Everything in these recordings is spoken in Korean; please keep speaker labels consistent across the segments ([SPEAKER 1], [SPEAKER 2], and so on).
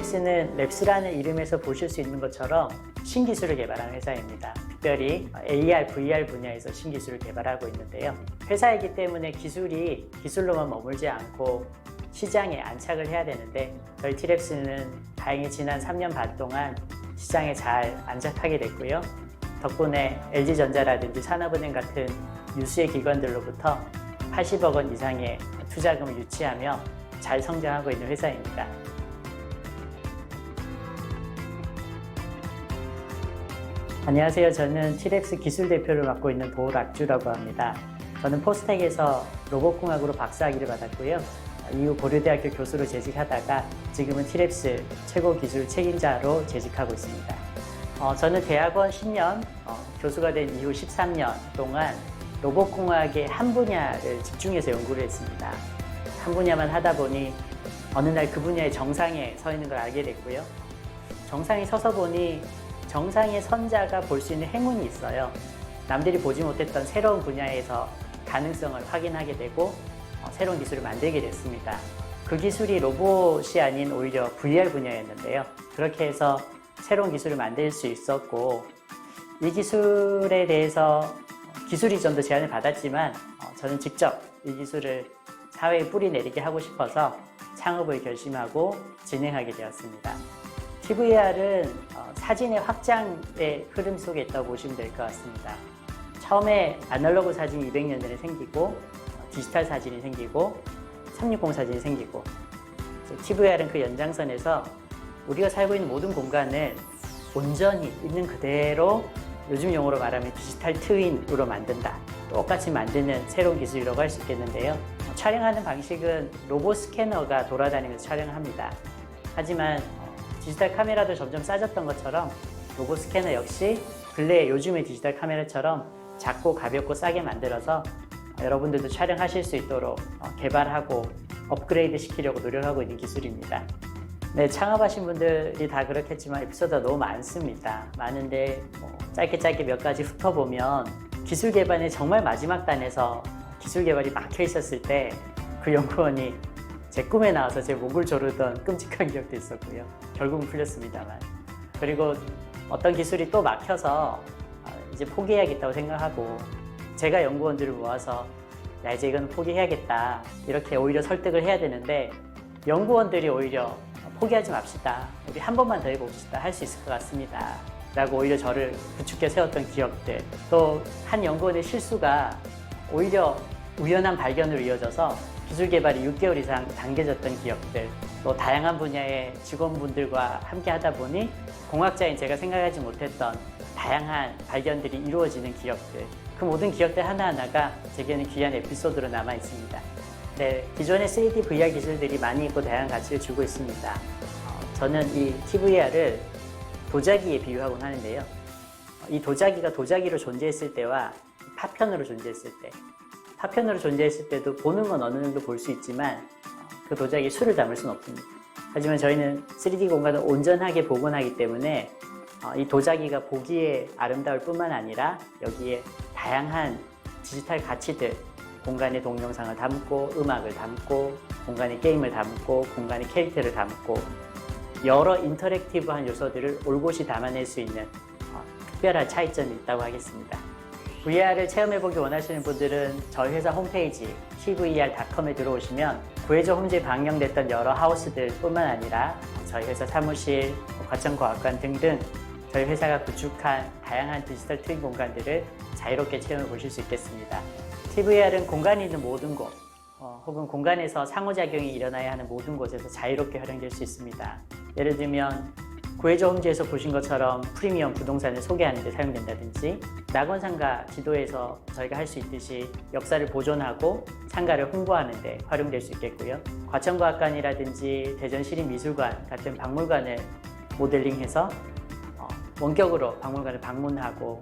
[SPEAKER 1] 티렉스는 랩스라는 이름에서 보실 수 있는 것처럼 신기술을 개발한 회사입니다. 특별히 AR, VR 분야에서 신기술을 개발하고 있는데요. 회사이기 때문에 기술이 기술로만 머물지 않고 시장에 안착을 해야 되는데 저희 티렉스는 다행히 지난 3년 반 동안 시장에 잘 안착하게 됐고요. 덕분에 LG전자라든지 산업은행 같은 유수의 기관들로부터 80억 원 이상의 투자금을 유치하며 잘 성장하고 있는 회사입니다. 안녕하세요. 저는 티렉스 기술 대표를 맡고 있는 도락주라고 합니다. 저는 포스텍에서 로봇공학으로 박사학위를 받았고요. 이후 고려대학교 교수로 재직하다가 지금은 티렉스 최고 기술 책임자로 재직하고 있습니다. 어, 저는 대학원 10년, 어, 교수가 된 이후 13년 동안 로봇공학의 한 분야를 집중해서 연구를 했습니다. 한 분야만 하다 보니 어느 날 그 분야의 정상에 서 있는 걸 알게 됐고요. 정상에 서서 보니 정상의 선자가 볼 수 있는 행운이 있어요. 남들이 보지 못했던 새로운 분야에서 가능성을 확인하게 되고 어, 새로운 기술을 만들게 됐습니다. 그 기술이 로봇이 아닌 오히려 VR 분야였는데요. 그렇게 해서 새로운 기술을 만들 수 있었고 이 기술에 대해서 기술 이전도 제안을 받았지만 어, 저는 직접 이 기술을 사회에 뿌리 내리게 하고 싶어서 창업을 결심하고 진행하게 되었습니다. TVR은 어, 사진의 확장의 흐름 속에 있다고 보시면 될 것 같습니다. 처음에 아날로그 사진이 200년 전에 생기고 어, 디지털 사진이 생기고 360 사진이 생기고 TVR은 그 연장선에서 우리가 살고 있는 모든 공간을 온전히 있는 그대로 요즘 용어로 말하면 디지털 트윈으로 만든다. 똑같이 만드는 새로운 기술이라고 할 수 있겠는데요. 어, 촬영하는 방식은 로봇 스캐너가 돌아다니면서 촬영을 합니다. 하지만 어, 디지털 카메라도 점점 싸졌던 것처럼 로봇 스캐너 역시 근래 요즘의 디지털 카메라처럼 작고 가볍고 싸게 만들어서 어, 여러분들도 촬영하실 수 있도록 어, 개발하고 업그레이드 시키려고 노력하고 있는 기술입니다. 네, 창업하신 분들이 다 그렇겠지만 에피소드가 너무 많습니다. 많은데 뭐 짧게 짧게 몇 가지 훑어보면 기술 개발의 정말 마지막 단에서 기술 개발이 막혀 있었을 때 그 연구원이 제 꿈에 나와서 제 목을 조르던 끔찍한 기억도 있었고요. 결국은 풀렸습니다만. 그리고 어떤 기술이 또 막혀서 아, 이제 포기해야겠다고 생각하고 제가 연구원들을 모아서 야 이제 이건 포기해야겠다. 이렇게 오히려 설득을 해야 되는데 연구원들이 오히려 포기하지 맙시다. 우리 한 번만 더 해봅시다. 할 수 있을 것 같습니다. 라고 오히려 저를 부축해 세웠던 기억들. 또 한 연구원의 실수가 오히려 우연한 발견으로 이어져서 기술 개발이 6개월 이상 당겨졌던 기억들 또 다양한 분야의 직원분들과 함께 하다 보니 공학자인 제가 생각하지 못했던 다양한 발견들이 이루어지는 기억들 그 모든 기억들 하나하나가 제게는 귀한 에피소드로 남아 있습니다. 네, 기존의 3D VR 기술들이 많이 있고 다양한 가치를 주고 있습니다. 어, 저는 이 TVR을 도자기에 비유하곤 하는데요. 어, 이 도자기가 도자기로 존재했을 때와 파편으로 존재했을 때, 파편으로 존재했을 때도 보는 건 어느 정도 볼 수 있지만 어, 그 도자기에 수를 담을 수는 없습니다. 하지만 저희는 3D 공간을 온전하게 복원하기 때문에 어, 이 도자기가 보기에 아름다울 뿐만 아니라 여기에 다양한 디지털 가치들, 공간의 동영상을 담고 음악을 담고 공간의 게임을 담고 공간의 캐릭터를 담고 여러 인터랙티브한 요소들을 올곧이 담아낼 수 있는 어, 특별한 차이점이 있다고 하겠습니다. VR을 체험해보기 원하시는 분들은 저희 회사 홈페이지 tvr.com에 들어오시면 구해조 홈즈에 방영됐던 여러 하우스들 뿐만 아니라 저희 회사 사무실, 과천과학관 등등 저희 회사가 구축한 다양한 디지털 트윈 공간들을 자유롭게 체험해 보실 수 있겠습니다. TVR은 공간이 있는 모든 곳, 어, 혹은 공간에서 상호작용이 일어나야 하는 모든 곳에서 자유롭게 활용될 수 있습니다. 예를 들면 구해조 홈즈에서 보신 것처럼 프리미엄 부동산을 소개하는 데 사용된다든지 낙원 상가 지도에서 저희가 할 수 있듯이 역사를 보존하고 상가를 홍보하는 데 활용될 수 있겠고요. 과천과학관이라든지 대전시립미술관 같은 박물관을 모델링해서 어, 원격으로 박물관을 방문하고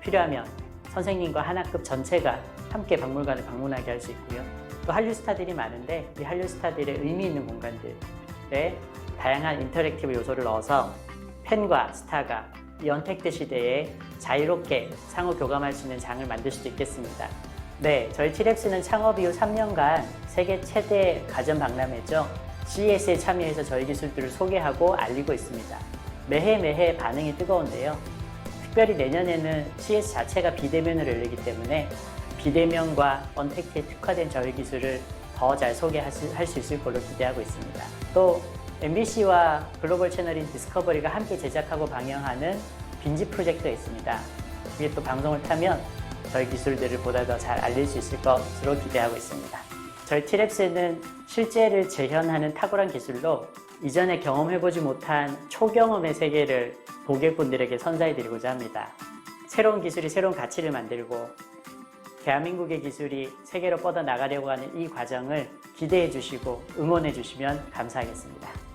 [SPEAKER 1] 필요하면 선생님과 한 학급 전체가 함께 박물관을 방문하게 할 수 있고요. 또 한류 스타들이 많은데 이 한류 스타들의 의미 있는 공간들에 다양한 인터랙티브 요소를 넣어서 팬과 스타가 이 언택트 시대에 자유롭게 상호 교감할 수 있는 장을 만들 수도 있겠습니다. 네, 저희 티렉스는 창업 이후 3년간 세계 최대 가전 박람회죠. CES에 참여해서 저희 기술들을 소개하고 알리고 있습니다. 매해 매해 반응이 뜨거운데요. 특별히 내년에는 CS 자체가 비대면으로 열리기 때문에 비대면과 언택트에 특화된 저희 기술을 더 잘 소개할 수 있을 걸로 기대하고 있습니다. 또 MBC와 글로벌 채널인 디스커버리가 함께 제작하고 방영하는 빈지 프로젝트가 있습니다. 이게 또 방송을 타면 저희 기술들을 보다 더 잘 알릴 수 있을 것으로 기대하고 있습니다. 저희 티랩스는 실제를 재현하는 탁월한 기술로 이전에 경험해보지 못한 초경험의 세계를 고객분들에게 선사해드리고자 합니다. 새로운 기술이 새로운 가치를 만들고 대한민국의 기술이 세계로 뻗어 나가려고 하는 이 과정을 기대해 주시고 응원해 주시면 감사하겠습니다.